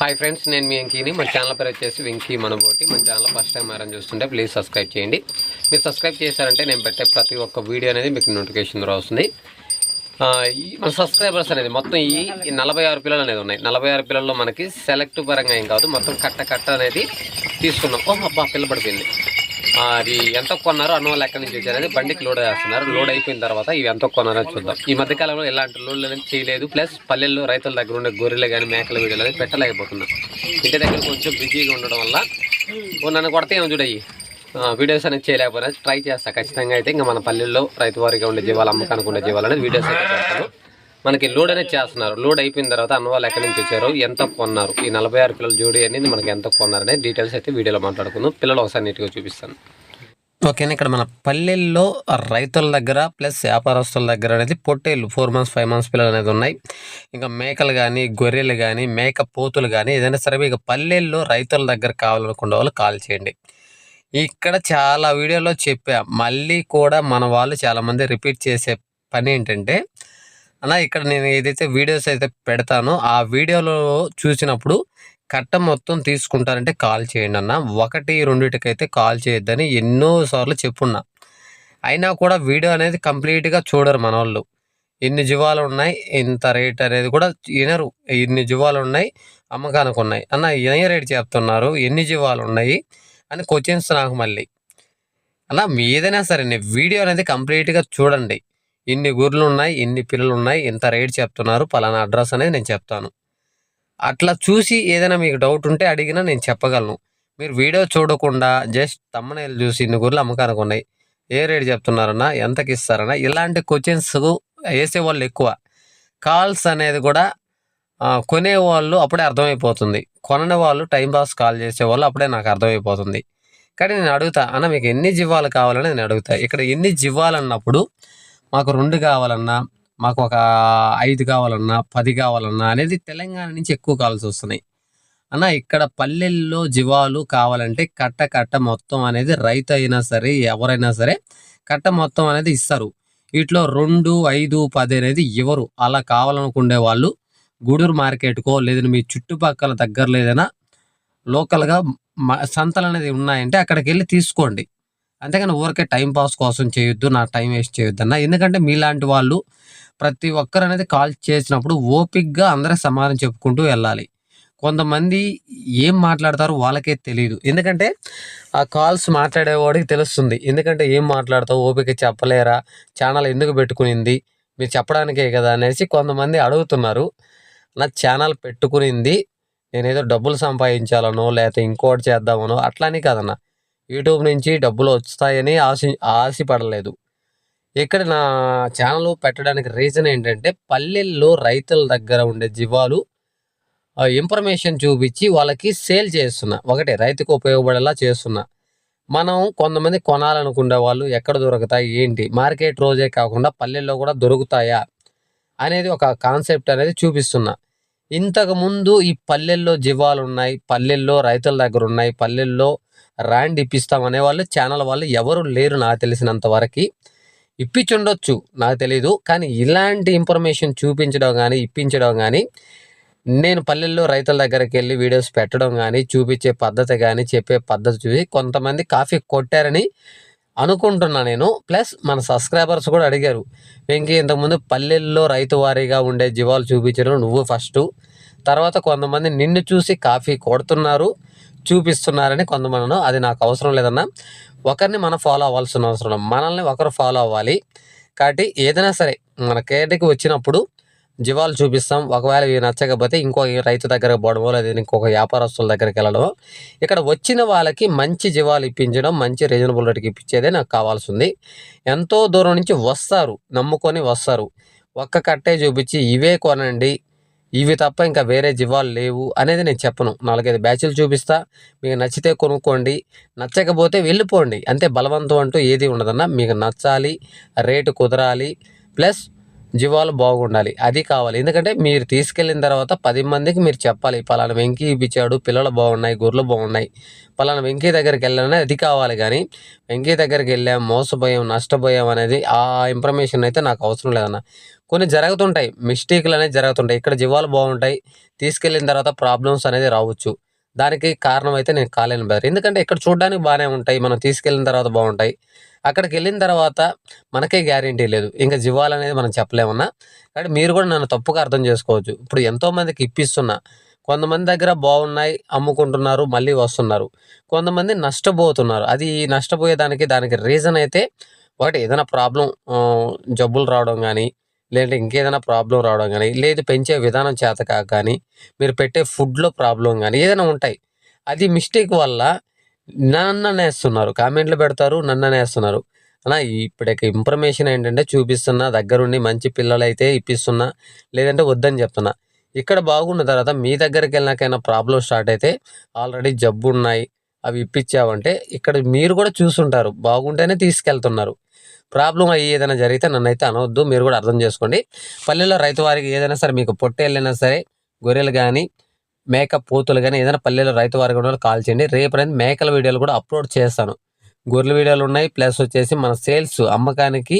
Hi friends నేను మీ వెంకీని. మన channel పేరు వచ్చేసి వెంకీ మనబోటి. మన ఛానల్ ఫస్ట్ టైం ఎవరైనా చూస్తుంటే ప్లీజ్ సబ్స్క్రైబ్ చేయండి. మీరు సబ్స్క్రైబ్ చేశారంటే నేను పెట్టే ప్రతి ఒక్క వీడియో అనేది మీకు నోటిఫికేషన్ ద్వారా వస్తుంది. ఈ మన సబ్స్క్రైబర్స్ అనేది మొత్తం ఈ నలభై ఆరు పిల్లలు అనేది ఉన్నాయి. నలభై ఆరు పిల్లల్లో మనకి సెలెక్ట్ పరంగా ఏం కాదు. మొత్తం కట్ట కట్ట అనేది తీసుకున్నాం. ఓ అబ్బా పిల్ల పడిపోయింది. అది ఎంత కొన్నారో అన్న ఎక్కడి నుంచి వచ్చారు అనేది బండికి లోడ్ చేస్తున్నారు. లోడ్ అయిపోయిన తర్వాత ఇవి ఎంత కొన్నారో చూద్దాం. ఈ మధ్య కాలంలో ఎలాంటి లోడ్లు అనేది చేయలేదు. ప్లస్ పల్లెల్లో రైతుల దగ్గర ఉండే గొర్రెలు కానీ మేకల వీడియోలు అనేది పెట్టలేకపోతున్నాం. ఇంటి దగ్గర కొంచెం బిజీగా ఉండడం వల్ల నన్ను కొడితే ఏమో చూడయి వీడియోస్ అనేది చేయలేకపోయినా ట్రై చేస్తా ఖచ్చితంగా అయితే. ఇంకా మన పల్లెల్లో రైతు వారిగా ఉండే జీవాలు అమ్మకానికి ఉండే జీవాలు అనేది వీడియోస్ అయితే పెడతాను మనకి లోడ్ అనేది చేస్తున్నారు. లోడ్ అయిపోయిన తర్వాత అన్న వాళ్ళు ఎక్కడి నుంచి వచ్చారు ఎంత కొన్నారు ఈ నలభై ఆరు పిల్లల జోడి అనేది మనకి ఎంత కొన్నారు అనేది డీటెయిల్స్ అయితే వీడియోలో మాట్లాడుకుందాం. పిల్లలు ఒకసారి నీట్గా చూపిస్తాను. ఓకేనా ఇక్కడ మన పల్లెల్లో రైతుల దగ్గర ప్లస్ వ్యాపారస్తుల దగ్గర అనేది పొట్టేళ్ళు ఫోర్ మంత్స్ ఫైవ్ మంత్స్ పిల్లలు అనేది ఉన్నాయి. ఇంకా మేకలు కానీ గొర్రెలు కానీ మేక పోతులు కానీ ఏదైనా సరే మీకు పల్లెల్లో రైతుల దగ్గర కావాలనుకున్న వాళ్ళు కాల్ చేయండి. ఇక్కడ చాలా వీడియోలో చెప్పా మళ్ళీ కూడా మన వాళ్ళు చాలామంది రిపీట్ చేసే పని ఏంటంటే అలా ఇక్కడ నేను ఏదైతే వీడియోస్ అయితే పెడతానో ఆ వీడియోలో చూసినప్పుడు కట్ట మొత్తం తీసుకుంటారంటే కాల్ చేయండి అన్న. ఒకటి రెండిటికైతే కాల్ చేయొద్దని ఎన్నో సార్లు చెప్పున్నా. అయినా కూడా వీడియో అనేది కంప్లీట్గా చూడరు మన వాళ్ళు ఎన్ని జీవాలు ఉన్నాయి ఇంత రేట్ అనేది కూడా వినరు. ఇన్ని జీవాలు ఉన్నాయి అమ్మకానికి ఉన్నాయి. అన్న ఏ రేట్ చెప్తున్నారు ఎన్ని జీవాలు ఉన్నాయి అని క్వశ్చన్స్ నాకు మళ్ళీ. అలా మీదైనా సరే వీడియో అనేది కంప్లీట్గా చూడండి. ఇన్ని గుర్లు ఉన్నాయి ఇన్ని పిల్లలు ఉన్నాయి ఇంత రేట్ చెప్తున్నారు పలానా అడ్రస్ అనేది నేను చెప్తాను. అట్లా చూసి ఏదైనా మీకు డౌట్ ఉంటే అడిగినా నేను చెప్పగలను. మీరు వీడియో చూడకుండా జస్ట్ తమ్మనేలు చూసి ఇన్ని గుర్లు అమ్మకానికి ఉన్నాయి ఏ రేట్ చెప్తున్నారన్నా ఎంతకి ఇస్తారన్నా ఇలాంటి క్వశ్చన్స్ వేసే వాళ్ళు ఎక్కువ. కాల్స్ అనేది కూడా కొనేవాళ్ళు అప్పుడే అర్థమైపోతుంది. కొనని వాళ్ళు టైం పాస్ కాల్ చేసేవాళ్ళు అప్పుడే నాకు అర్థమైపోతుంది. కానీ నేను అడుగుతా అన్న మీకు ఎన్ని జీవాలు కావాలని నేను అడుగుతా. ఇక్కడ ఎన్ని జీవాలు అన్నప్పుడు మాకు రెండు కావాలన్నా మాకు ఒక ఐదు కావాలన్నా పది కావాలన్నా అనేది తెలంగాణ నుంచి ఎక్కువ కాల్స్ వస్తున్నాయి. అన్న ఇక్కడ పల్లెల్లో జీవాలు కావాలంటే కట్ట కట్ట మొత్తం అనేది రైతు అయినా సరే ఎవరైనా సరే కట్ట మొత్తం అనేది ఇస్తారు. వీటిలో రెండు ఐదు పది అనేది ఎవరు? అలా కావాలనుకునే వాళ్ళు గూడూరు మార్కెట్కో లేదంటే మీ చుట్టుపక్కల దగ్గరలో ఏదైనా లోకల్గా సంతలు అనేది ఉన్నాయంటే అక్కడికి వెళ్ళి తీసుకోండి. అంతేగాని ఊరికే టైం పాస్ కోసం చేయొద్దు నా టైం వేస్ట్ చేయొద్దు అన్న. ఎందుకంటే మీలాంటి వాళ్ళు ప్రతి ఒక్కరు అనేది కాల్ చేసినప్పుడు ఓపిక్గా అందరూ సమాధానం చెప్పుకుంటూ వెళ్ళాలి. కొంతమంది ఏం మాట్లాడతారో వాళ్ళకే తెలియదు ఎందుకంటే ఆ కాల్స్ మాట్లాడేవాడికి తెలుస్తుంది. ఎందుకంటే ఏం మాట్లాడతావు? ఓపిక చెప్పలేరా? ఛానల్ ఎందుకు పెట్టుకునింది? మీరు చెప్పడానికే కదా అనేసి కొంతమంది అడుగుతున్నారు. నా ఛానల్ పెట్టుకునింది. నేనేదో డబ్బులు సంపాదించాలనో లేకపోతే ఇంకోటి చేద్దామనో అట్లానే కదన్నా. యూట్యూబ్ నుంచి డబ్బులు వస్తాయని ఆశ ఆశపడలేదు. ఇక్కడ నా ఛానల్ పెట్టడానికి రీజన్ ఏంటంటే పల్లెల్లో రైతుల దగ్గర ఉండే జీవాలు ఇన్ఫర్మేషన్ చూపించి వాళ్ళకి సేల్ చేస్తున్నా. ఒకటే రైతుకు ఉపయోగపడేలా చేస్తున్నా. మనం కొంతమంది కొనాలనుకునే వాళ్ళు ఎక్కడ దొరుకుతాయి ఏంటి? మార్కెట్ రోజే కాకుండా పల్లెల్లో కూడా దొరుకుతాయా? అనేది ఒక కాన్సెప్ట్ అనేది చూపిస్తున్నా. ఇంతకుముందు ఈ పల్లెల్లో జీవాలు ఉన్నాయి పల్లెల్లో రైతుల దగ్గర ఉన్నాయి పల్లెల్లో ర్యాండ్ ఇప్పిస్తామనే వాళ్ళు ఛానల్ వాళ్ళు ఎవరు లేరు నాకు తెలిసినంత వరకు. ఇప్పించుండొచ్చు నాకు తెలీదు. కానీ ఇలాంటి ఇన్ఫర్మేషన్ చూపించడం కానీ ఇప్పించడం కానీ నేను పల్లెల్లో రైతుల దగ్గరికి వెళ్ళి వీడియోస్ పెట్టడం కానీ చూపించే పద్ధతి కానీ చెప్పే పద్ధతి చూసి కొంతమంది కాఫీ కొట్టారని అనుకుంటున్నా నేను. ప్లస్ మన సబ్స్క్రైబర్స్ కూడా అడిగారు వెంకీ ఇంతకుముందు పల్లెల్లో రైతు వారీగా ఉండే జీవాలు చూపించడం నువ్వు ఫస్ట్. తర్వాత కొంతమంది నిన్ను చూసి కాఫీ కొడుతున్నారు. చూపిస్తున్నారని కొంతమంది అది నాకు అవసరం లేదన్నా ఒకరిని మనం ఫాలో అవ్వాల్సిన అవసరం మనల్ని ఒకరు ఫాలో అవ్వాలి. కాబట్టి ఏదైనా సరే మన కేటకి వచ్చినప్పుడు జీవాలు చూపిస్తాం. ఒకవేళ ఇవి నచ్చకపోతే ఇంకో రైతు దగ్గరకు పోవడమో లేదా ఇంకొక వ్యాపారస్తుల దగ్గరికి వెళ్ళడమో ఇక్కడ వచ్చిన వాళ్ళకి మంచి జీవాలు ఇప్పించడం మంచి రీజనబుల్ రేట్కి ఇప్పించేదే నాకు కావాల్సి ఉంది. ఎంతో దూరం నుంచి వస్తారు నమ్ముకొని వస్తారు. ఒక్క కట్టే చూపించి ఇవే కొనండి. ఇవి తప్ప ఇంకా వేరే జీవాలు లేవు అనేది నేను చెప్పను. నాలుగైదు బ్యాచ్లు చూపిస్తా. మీకు నచ్చితే కొనుక్కోండి. నచ్చకపోతే వెళ్ళిపోండి. అంతే బలవంతం అంటూ ఏది ఉండదన్నా. మీకు నచ్చాలి రేటు కుదరాలి ప్లస్ జీవాలు బాగుండాలి. అది కావాలి. ఎందుకంటే మీరు తీసుకెళ్ళిన తర్వాత పది మందికి మీరు చెప్పాలి. పలానా వెంకీ ఇప్పించాడు పిల్లలు బాగున్నాయి గొర్రెలు బాగున్నాయి. పలానా వెంకీ దగ్గరికి వెళ్ళాలని అది కావాలి కానీ వెంకీ దగ్గరికి వెళ్ళాం మోసపోయాం నష్టపోయాం అనేది ఆ ఇన్ఫర్మేషన్ అయితే నాకు అవసరం లేదన్న. కొన్ని జరుగుతుంటాయి. మిస్టేక్లు అనేవి జరుగుతుంటాయి. ఇక్కడ జీవాలు బాగుంటాయి. తీసుకెళ్ళిన తర్వాత ప్రాబ్లమ్స్ అనేది రావచ్చు. దానికి కారణం అయితే నేను కాలేను బ్రదర్. ఎందుకంటే ఇక్కడ చూడడానికి బాగానే ఉంటాయి. మనం తీసుకెళ్ళిన తర్వాత బాగుంటాయి. అక్కడికి వెళ్ళిన తర్వాత మనకే గ్యారంటీ లేదు. ఇంకా జీవాలనేది మనం చెప్పలేమన్నా. కాబట్టి మీరు కూడా నన్ను తప్పుగా అర్థం చేసుకోవచ్చు. ఇప్పుడు ఎంతోమందికి ఇప్పిస్తున్నా. కొంతమంది దగ్గర బాగున్నాయి అమ్ముకుంటున్నారు మళ్ళీ వస్తున్నారు. కొంతమంది నష్టపోతున్నారు. అది నష్టపోయేదానికి దానికి రీజన్ అయితే ఒకటి ఏదైనా ప్రాబ్లం జబ్బులు రావడం కానీ లేదంటే ఇంకేదైనా ప్రాబ్లం రావడం కానీ లేదు పెంచే విధానం చేత కాక కానీ మీరు పెట్టే ఫుడ్లో ప్రాబ్లం కానీ ఏదైనా ఉంటాయి. అది మిస్టేక్ వల్ల నన్ను నేస్తున్నారు కామెంట్లు పెడతారు నన్ను నేస్తున్నారు అలా ఇప్పటికి ఇన్ఫర్మేషన్ ఏంటంటే చూపిస్తున్నా దగ్గరుండి మంచి పిల్లలైతే ఇప్పిస్తున్నా లేదంటే వద్దని చెప్తున్నా. ఇక్కడ బాగున్న తర్వాత మీ దగ్గరికి వెళ్ళినాకైనా ప్రాబ్లం స్టార్ట్ అయితే ఆల్రెడీ జబ్బు ఉన్నాయి అవి ఇప్పించావంటే ఇక్కడ మీరు కూడా చూసుంటారు. బాగుంటేనే తీసుకెళ్తున్నారు. ప్రాబ్లం అయ్యి ఏదైనా జరిగితే నన్ను అయితే అనవద్దు మీరు కూడా అర్థం చేసుకోండి. పల్లెల్లో రైతు వారికి ఏదైనా సరే మీకు పొట్టేళ్ళైనా సరే గొర్రెలు కానీ మేక పోతులు కానీ ఏదైనా పల్లెల్లో రైతు వారికి ఉన్న వాళ్ళు కాల్ చేయండి. రేపు అనేది మేకల వీడియోలు కూడా అప్లోడ్ చేస్తాను. గొర్రెల వీడియోలు ఉన్నాయి ప్లస్ వచ్చేసి మన సేల్స్ అమ్మకానికి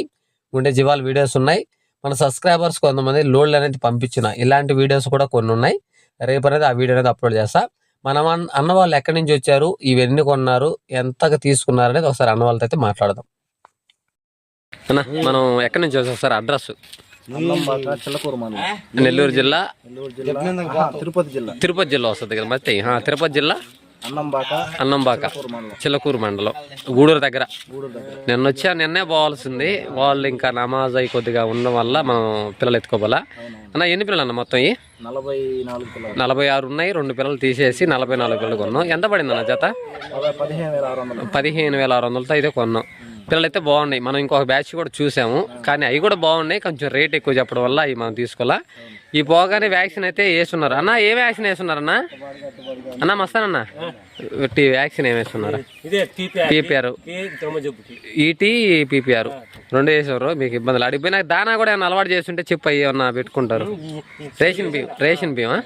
ఉండే జీవాల వీడియోస్ ఉన్నాయి. మన సబ్స్క్రైబర్స్ కొంతమంది లోడ్లు అనేది పంపించిన ఇలాంటి వీడియోస్ కూడా కొన్ని ఉన్నాయి. రేపు అనేది ఆ వీడియో అనేది అప్లోడ్ చేస్తా. మనం అన్న వాళ్ళు ఎక్కడి నుంచి వచ్చారు ఇవన్నీ కొన్నారు ఎంతగా తీసుకున్నారు అనేది ఒకసారి అన్న వాళ్ళతో అయితే మాట్లాడదాం. అన్న మనం ఎక్కడి నుంచి వచ్చాం సార్? అడ్రస్? అల్లంబాక చిల్లకూరు మండలం నెల్లూరు జిల్లా? తిరుపతి జిల్లా. తిరుపతి జిల్లా వస్తుంది కదా మరి? ఆ, తిరుపతి జిల్లా? అన్నంబాక అన్నంబాక చిల్లకూరు మండలం. గూడూరు దగ్గర. నిన్న వచ్చా నిన్నే పోవాల్సింది. వాళ్ళు ఇంకా నమాజ్ అయి కొద్దిగా ఉండడం వల్ల మనం పిల్లలు ఎత్తుకోవాలా? అన్న ఎన్ని పిల్లలు అన్న మొత్తం నలభై నాలుగు పిల్లలు. నలభై ఆరు ఉన్నాయి. రెండు పిల్లలు తీసేసి నలభై నాలుగు పిల్లలు కొన్నాం. ఎంత పడింది అన్న జత? నలభై పదిహేను వేల ఆరు వందలు. పదిహేను వేల ఆరు వందలతో అయితే కొన్నాం. పిల్లలు అయితే బాగున్నాయి. మనం ఇంకొక బ్యాచ్ కూడా చూసాము. కానీ అవి కూడా బాగున్నాయి. కొంచెం రేట్ ఎక్కువ చెప్పడం వల్ల అవి మనం తీసుకోవాలా. ఈ పోగానే వ్యాక్సిన్ అయితే వేస్తున్నారు. అన్న ఏ వ్యాక్సిన్ వేస్తున్నారు అన్న? అన్న మస్తానన్న టీ వ్యాక్సిన్ ఏం వేస్తున్నారు? పీపీఆర్ ఈటీ పీపీఆర్ రెండు వేసేవారు. మీకు ఇబ్బందులు అడిగిపోయినా దానా కూడా ఏమన్నా అలవాటు చేస్తుంటే చెప్పు అయ్యి ఏమన్నా పెట్టుకుంటారు. రేషన్ బియ్యం రేషన్ బియ్యమా?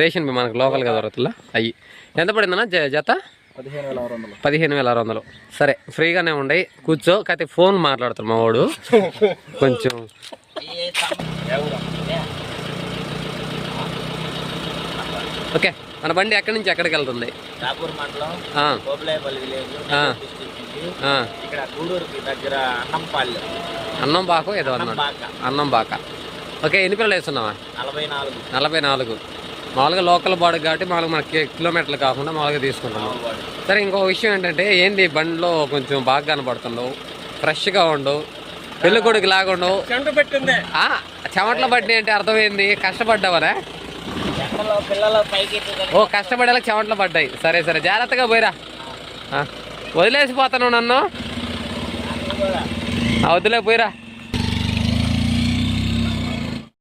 రేషన్ బియ్యం మనకు లోకల్గా దొరకతుందా? అయ్యి. ఎంత పడిందన్నా జత? పదిహేను వేల ఆరు వందలు. సరే ఫ్రీగానే ఉండయి కూర్చో కాకపోతే ఫోన్ మాట్లాడతారు మా వాడు. కొంచెం. ఓకే మన బండి ఎక్కడి నుంచి ఎక్కడికి వెళ్తుంది? అన్నం బాకు ఏదో అన్నాడు. బాక అన్నం బాక ఓకే ఎన్ని పిల్లలు వేస్తున్నావా? నలభై నాలుగు. నలభై నాలుగు. మామూలుగా లోకల్ బాడీ కాబట్టి మామూలుగా మనకి కిలోమీటర్లు కాకుండా మామూలుగా తీసుకుంటాము. సరే ఇంకో విషయం ఏంటంటే ఏంది బండిలో కొంచెం బాగా కనపడుతుండవు ఫ్రెష్గా ఉండవు పెళ్ళి కొడుకు లాగుండవు చెమటలు పడ్డాయి అంటే అర్థమైంది. కష్టపడ్డావరా ఓ కష్టపడేలా చెమటలు పడ్డాయి. సరే సరే జాగ్రత్తగా పోయిరా. వదిలేసిపోతాను నన్ను? ఆ, వదిలే పోయిరా.